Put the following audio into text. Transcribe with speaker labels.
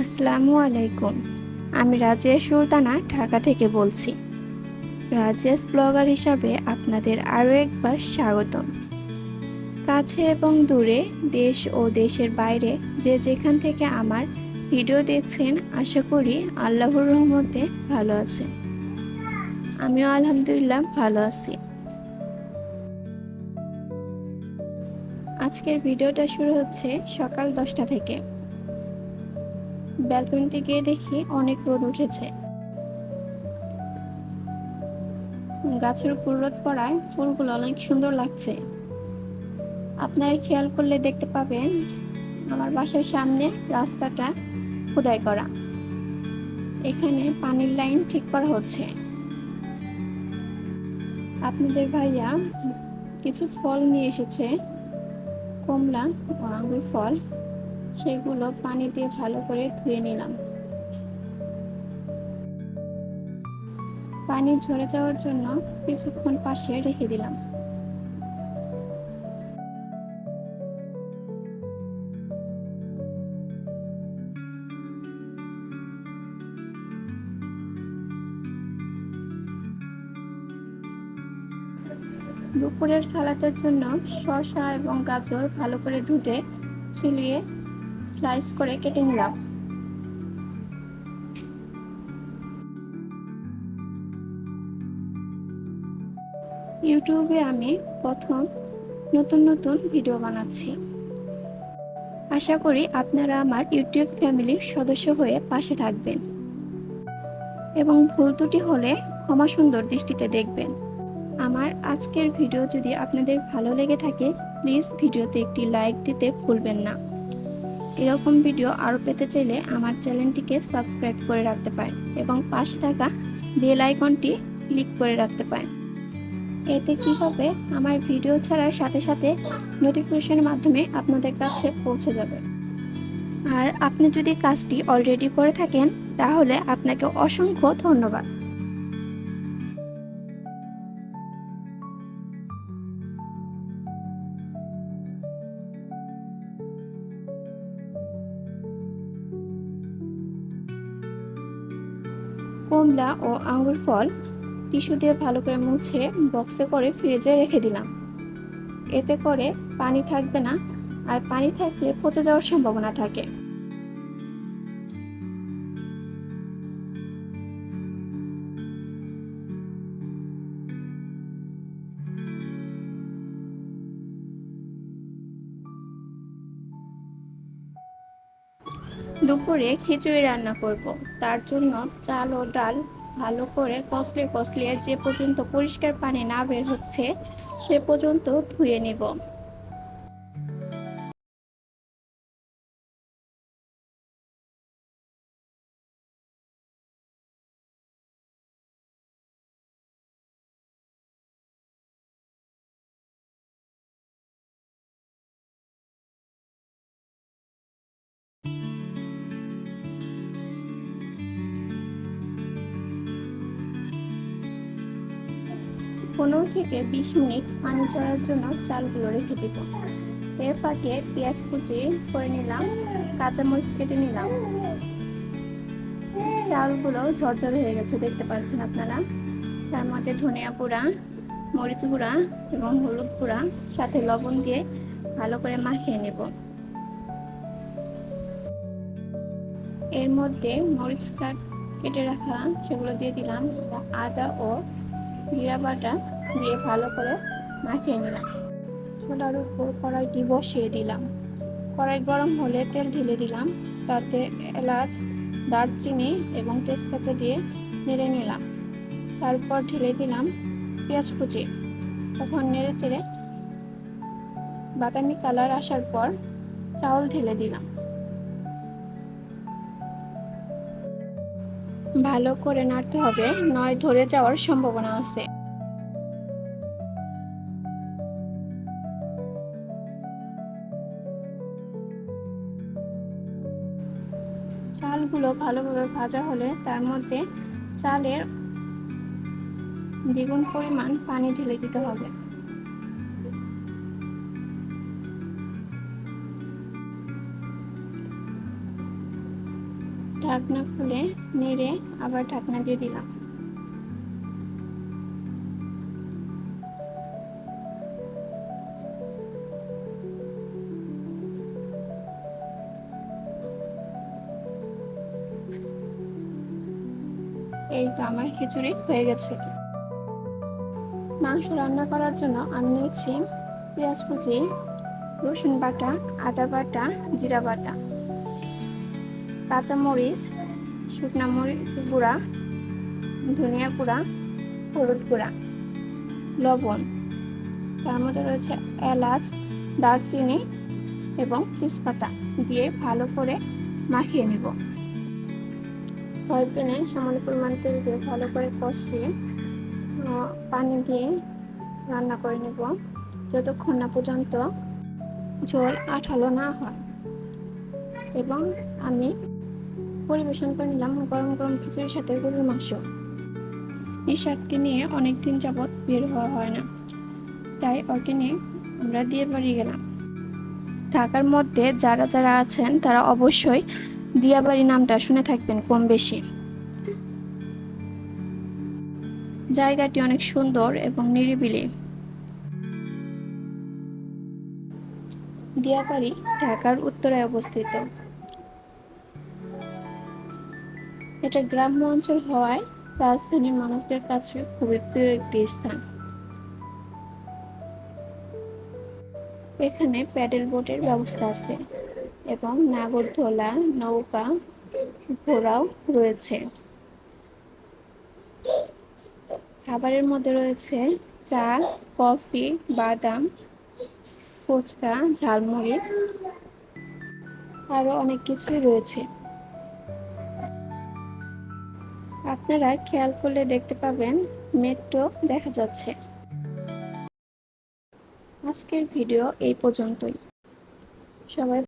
Speaker 1: আসসালামু আলাইকুম। আমি রাজিয়া সুলতানা, ঢাকা থেকে বলছি। রাজিয়াস ব্লগার হিসাবে আপনাদের আরও একবার স্বাগতম। কাছে এবং দূরে, দেশ ও দেশের বাইরে যে যেখান থেকে আমার ভিডিও দেখছেন, আশা করি আল্লাহর রহমতে ভালো আছেন। আমিও আলহামদুলিল্লাহ ভালো আছি। আজকের ভিডিওটা শুরু হচ্ছে সকাল দশটা থেকে। ব্যালকনিতে গিয়ে দেখি অনেক রোদ উঠেছে। গাছের উপর রোদ পড়ায় ফুলগুলো অনেক সুন্দর লাগছে। আপনারা খেয়াল করলে দেখতে পাবেন, আমার বাসার সামনে রাস্তাটা খোদাই করা। এখানে পানির লাইন ঠিক করা হচ্ছে। আপনাদের ভাইয়া কিছু ফল নিয়ে এসেছে, কমলা ও আঙ্গুর ফল। সেগুলো পানি দিয়ে ভালো করে ধুয়ে নিলাম। পানি ঝরে যাওয়ার জন্য কিছুক্ষণ পাশে রেখে দিলাম। দুপুরের সালাদের জন্য শসা এবং গাজর ভালো করে ধুতে ছিলিয়ে স্লাইস করে কেটে নিলাম। ইউটিউবে আমি প্রথম নতুন নতুন ভিডিও বানাচ্ছি। আশা করি আপনারা আমার ইউটিউব ফ্যামিলির সদস্য হয়ে পাশে থাকবেন এবং ভুল ত্রুটি হলে ক্ষমা সুন্দর দৃষ্টিতে দেখবেন। আমার আজকের ভিডিও যদি আপনাদের ভালো লেগে থাকে প্লিজ ভিডিওতে একটি লাইক দিতে ভুলবেন না। এরকম ভিডিও আরও পেতে চাইলে আমার চ্যানেলটিকে সাবস্ক্রাইব করে রাখতে পারেন এবং পাশে থাকা বেল আইকনটি ক্লিক করে রাখতে পারেন। এতে কি হবে? আমার ভিডিও ছাড়ার সাথে সাথে নোটিফিকেশনের মাধ্যমে আপনাদের কাছে পৌঁছে যাবে। আর আপনি যদি কাজটি অলরেডি করে থাকেন, তাহলে আপনাকে অসংখ্য ধন্যবাদ। কমলা ও আঙুর ফল টিস্যু দিয়ে ভালো করে মুছে বক্সে করে ফ্রিজে রেখে দিলাম। এতে করে পানি থাকবে না, আর পানি থাকলে পচে যাওয়ার সম্ভাবনা থাকে। দুপুরে খিচুড়ি রান্না করব। তার জন্য চাল ও ডাল ভালো করে কষলে কসলে যে পর্যন্ত পরিষ্কার পানি না বের হচ্ছে, সে পর্যন্ত ধুয়ে নেব। পনেরো থেকে বিশ মিনিট পানি ঝরার জন্য চালগুলো রেখে দিব। এর ফাঁকে পেঁয়াজ কুচি করে নিলাম, কাঁচামরিচ কেটে নিলাম। চালগুলো ঝরঝরে হয়ে গেছে, দেখতে পাচ্ছেন আপনারা। তার মধ্যে ধনিয়া গুঁড়া, মরিচ গুঁড়া এবং হলুদ গুঁড়া, সাথে লবণ দিয়ে ভালো করে মাখিয়ে নেব। এর মধ্যে মরিচ কাট কেটে রাখা, সেগুলো দিয়ে দিলাম। আদা ও জিরা বাটা দিয়ে ভালো করে মাখিয়ে নিলাম। ছোলার উপর কড়াইটি বসিয়ে দিলাম। কড়াই গরম হলে তেল ঢেলে দিলাম। তাতে এলাচ, দারচিনি এবং তেজপাতা দিয়ে নেড়ে নিলাম। তারপর ঢেলে দিলাম পেঁয়াজ কুচি। তখন নেড়ে চেড়ে বাদামি কালার আসার পর চাউল ঢেলে দিলাম। ভালো করে নাড়তে হবে, নয় ধরে যাওয়ার সম্ভাবনা আছে। চালগুলো ভালোভাবে ভাজা হলে তার মধ্যে চালের দ্বিগুণ পরিমাণ পানি ঢেলে দিতে হবে। ঢাকনা খুলে নেড়ে আবার ঢাকনা দিয়ে দিলাম। এই তো আমার খিচুড়ি হয়ে গেছে। মাংস রান্না করার জন্য আমি নিয়েছি পেঁয়াজ কুচি, রসুন বাটা, আদা বাটা, জিরা বাটা। কাঁচা মরিচ শুকনা মরিচ গুঁড়া, ধনিয়া গুঁড়া, হলুদ গুঁড়া, লবণ। তার মধ্যে রয়েছে এলাচ, দারচিনি এবং তেজপাতা দিয়ে ভালো করে মাখিয়ে নেব। ফ্রাই প্যানে সামান্য পরিমাণ তেল দিয়ে ভালো করে কষিয়ে পানি দিয়ে রান্না করে নেব। যতক্ষণ না পর্যন্ত ঝোল আঠালো না হয়। এবং আমি পরিবেশন করে নিলাম গরম গরম খিচুড়ির সাথে গরুর মাংস। এই শাককে নিয়ে অনেক দিন যাবৎ বের হওয়া হয় না। তাই ওকে নিয়ে আমরা দিয়ে বাড়ি গেলাম। ঢাকার মধ্যে যারা যারা আছেন, তারা অবশ্যই দিয়াবাড়ি নামটা শুনে থাকবেন কম বেশি। জায়গাটি অনেক সুন্দর এবং নিরিবিলি। দিয়াবাড়ি ঢাকার উত্তরায় অবস্থিত। এটা গ্রাম্য অঞ্চল হওয়ায় রাজধানীর মানুষদের কাছে খুবই প্রিয় একটি স্থান। এখানে প্যাডেল বোটের ব্যবস্থা আছে এবং নাগরদোলা, নৌকা, ঘোড়াও রয়েছে। খাবারের মধ্যে রয়েছে চা, কফি, বাদাম, ফুচকা, ঝালমুড়ি, আরও অনেক কিছুই রয়েছে। আপনারা খেয়াল করলে দেখতে পাবেন মেট্রো দেখা যাচ্ছে। আজকের ভিডিও এই পর্যন্তই। সবাই